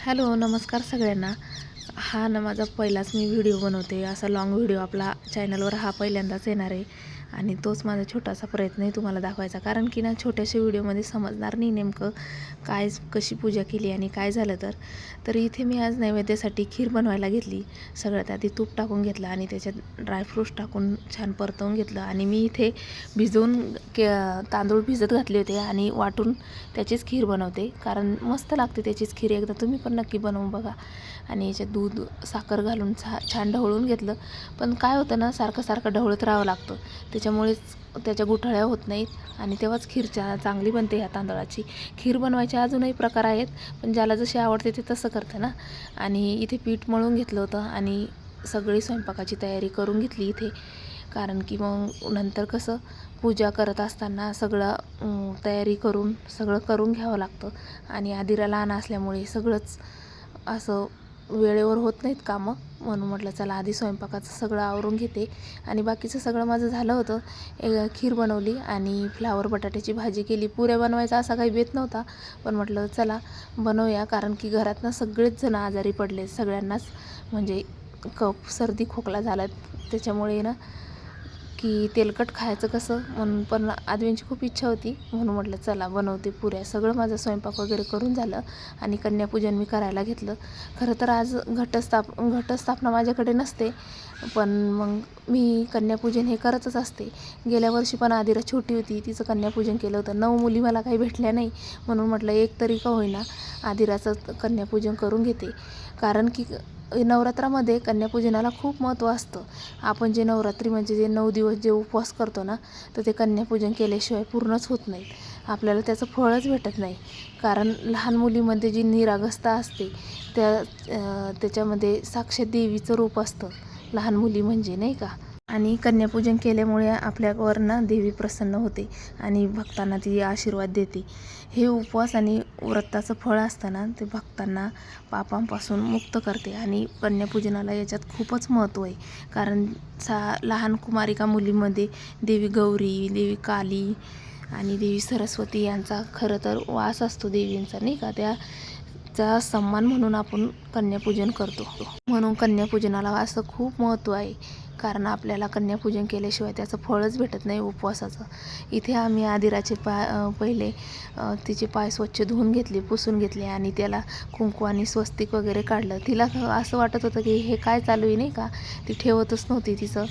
Hello नमस्कार सगळ्यांना. हा ना माझा पहिलाच मी व्हिडिओ बनवते. असा लाँग व्हिडिओ आपला चॅनलवर हा पहिल्यांदाच येणार आहे. आणि तोच माझा छोटासा प्रयत्न आहे तुम्हाला दाखवायचा. कारण की ना छोट्याशा व्हिडिओमध्ये समजणार नाही नेमकं काय कशी पूजा केली आणि काय झालं तर. तर इथे मी आज नैवेद्यासाठी खीर बनवायला घेतली. सगळ्यात आधी तूप टाकून घेतलं आणि त्याच्यात ड्रायफ्रूट्स टाकून छान परतवून घेतलं. आणि मी इथे भिजवून के तांदूळ भिजत घातले होते आणि वाटून त्याचीच खीर बनवते. कारण मस्त लागते त्याचीच खीर. एकदा तुम्ही पण नक्की बनवून बघा. आणि याच्यात दूध साखर घालून छा छान ढवळून घेतलं. पण काय होतं ना सारखं सारखं ढवळत राहावं लागतं. त्याच्यामुळेच त्याच्या गुठळ्या होत नाहीत. आणि तेव्हाच खीर चा चांगली बनते ह्या तांदळाची. खीर बनवायचे अजूनही प्रकार आहेत पण ज्याला जसे आवडते ते तसं करतं ना. आणि इथे पीठ मळून घेतलं होतं आणि सगळी स्वयंपाकाची तयारी करून घेतली इथे. कारण की मग नंतर कसं पूजा करत असताना सगळं तयारी करून सगळं करून घ्यावं लागतं. आणि आदिरा लहान असल्यामुळे सगळंच असं वेळेवर होत नाहीत कामं. म्हणून म्हटलं चला आधी स्वयंपाकाचं सगळं आवरून घेते. आणि बाकीचं सगळं माझं झालं होतं. एक खीर बनवली आणि फ्लावर बटाट्याची भाजी केली. पुऱ्या बनवायचा असा काही बेत नव्हता. पण म्हटलं चला बनवूया. कारण की घरातनं सगळेच जण आजारी पडले सगळ्यांनाच. म्हणजे कफ सर्दी खोकला झाला त्याच्यामुळे ना की तेलकट खायचं कसं? म्हणून पण आदवींची खूप इच्छा होती. म्हणून म्हटलं चला बनवते पुऱ्या. सगळं माझं स्वयंपाक वगैरे करून झालं आणि कन्यापूजन मी करायला घेतलं. खरं तर आज घटस्थाप घटस्थापना माझ्याकडे नसते पण मग मी कन्यापूजन हे करतच असते. गेल्या वर्षी पण आदिरा छोटी होती. तिचं कन्यापूजन केलं होतं. नऊ मुली मला काही भेटल्या नाही. म्हणून म्हटलं एक तरी का होईना आदिराचं कन्यापूजन करून घेते. कारण की नवरात्रामध्ये कन्यापूजनाला खूप महत्त्व असतं. आपण जे नवरात्री म्हणजे जे नऊ दिवस जे उपवास करतो ना तर ते कन्यापूजन केल्याशिवाय पूर्णच होत नाहीत आपल्याला त्याचं फळच भेटत नाही. कारण लहान मुलीमध्ये जी निरागसता असते त्या त्याच्यामध्ये साक्षात देवीचं रूप असतं. लहान मुली म्हणजे नाही का? आणि कन्यापूजन केल्यामुळे आपल्यावर ना देवी प्रसन्न होते आणि भक्तांना ती आशीर्वाद देते. हे उपवास आणि व्रताचं फळ असताना ते भक्तांना पापांपासून मुक्त करते आणि कन्यापूजनाला याच्यात खूपच महत्त्व आहे. कारण सा लहान कुमारिका मुलीमध्ये देवी गौरी देवी काली आणि देवी सरस्वती यांचा खरं तर वास असतो देवींचा नाही का? त्या चा सन्मान म्हणून आपण कन्यापूजन करतो. म्हणून कन्यापूजनाला असं खूप महत्त्व आहे. कारण आपल्याला कन्यापूजन केल्याशिवाय त्याचं फळच भेटत नाही उपवासाचं. इथे आम्ही आदिराचे पाय पहिले तिचे पाय स्वच्छ धुवून घेतले पुसून घेतले आणि त्याला कुंकू आणि स्वस्तिक वगैरे काढलं. तिला असं वाटत होतं की हे काय चालू आहे नाही का? ती ठेवतच नव्हती तिचं.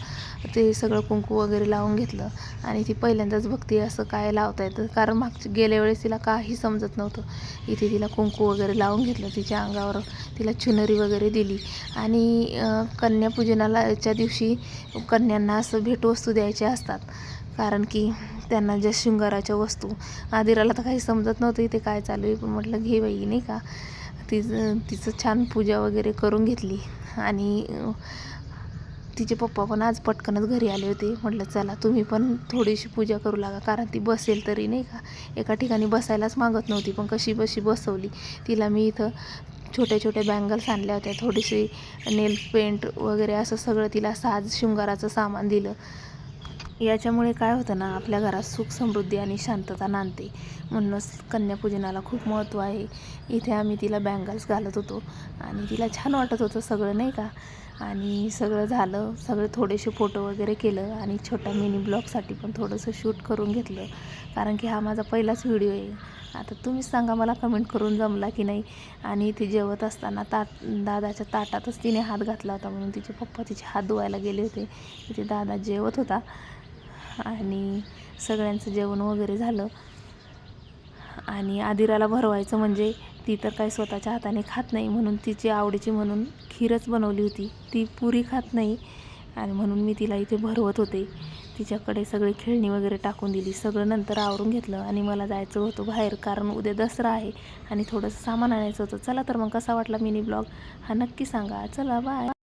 ते सगळं कुंकू वगैरे लावून घेतलं. आणि ती पहिल्यांदाच बघते असं काय लावता येतं? कारण मागच्या गेल्या वेळेस तिला काही समजत नव्हतं. इथे तिला कुंकू वगैरे लावून घेतलं तिच्या अंगावर तिला चुनरी वगैरे दिली. आणि कन्यापूजनाला याच्या दिवशी कन्यांना असं भेटवस्तू द्यायच्या असतात. कारण की त्यांना ज्या शृंगाराच्या वस्तू आदिराला तर काही समजत नव्हतं इथे काय चालू आहे. पण म्हटलं घे बाई नाही का? तिचं तिचं छान पूजा वगैरे करून घेतली. आणि तिचे पप्पा पण आज पटकनच घरी आले होते. म्हटलं चला तुम्ही पण थोडीशी पूजा करू लागा कारण ती बसेल तरी नाही का? एका ठिकाणी बसायलाच मागत नव्हती पण कशी बशी बसवली. तिला मी इथं छोट्या छोट्या बँगल्स आणल्या होत्या थोडीशी नेल पेंट वगैरे असं सगळं तिला साज शृंगाराचं सामान दिलं. याच्यामुळे काय होतं ना आपल्या घरात सुख समृद्धी आणि शांतता नांदते. म्हणूनच कन्यापूजनाला खूप महत्त्व आहे. इथे आम्ही तिला बँगल्स घालत होतो आणि तिला छान वाटत होतं सगळं नाही का? आणि सगळं झालं सगळे थोडेसे फोटो वगैरे केलं आणि छोट्या मिनी ब्लॉगसाठी पण थोडंसं शूट करून घेतलं. कारण की हा माझा पहिलाच व्हिडिओ आहे. आता तुम्हीच सांगा मला कमेंट करून जमला की नाही? आणि इथे जेवत असताना ताट दादाच्या ताटातच तिने हात घातला होता म्हणून तिचे पप्पा तिचे हात धुवायला गेले होते. तिथे दादा जेवत होता. आणि सगळ्यांचं जेवण वगैरे झालं. आणि आदिराला भरवायचं म्हणजे ती तर काही स्वतःच्या हाताने खात नाही म्हणून तिची आवडीची म्हणून खीरच बनवली होती. ती पुरी खात नाही आणि म्हणून मी तिला इथे भरवत होते. तिच्याकडे सगळी खेळणी वगैरे टाकून दिली. सगळं नंतर आवरून घेतलं आणि मला जायचं होतं बाहेर कारण उद्या दसरा आहे आणि थोडंसं सामान आणायचं होतं. चला तर मग कसा वाटला मिनी ब्लॉग? हा नक्की सांगा. चला बाय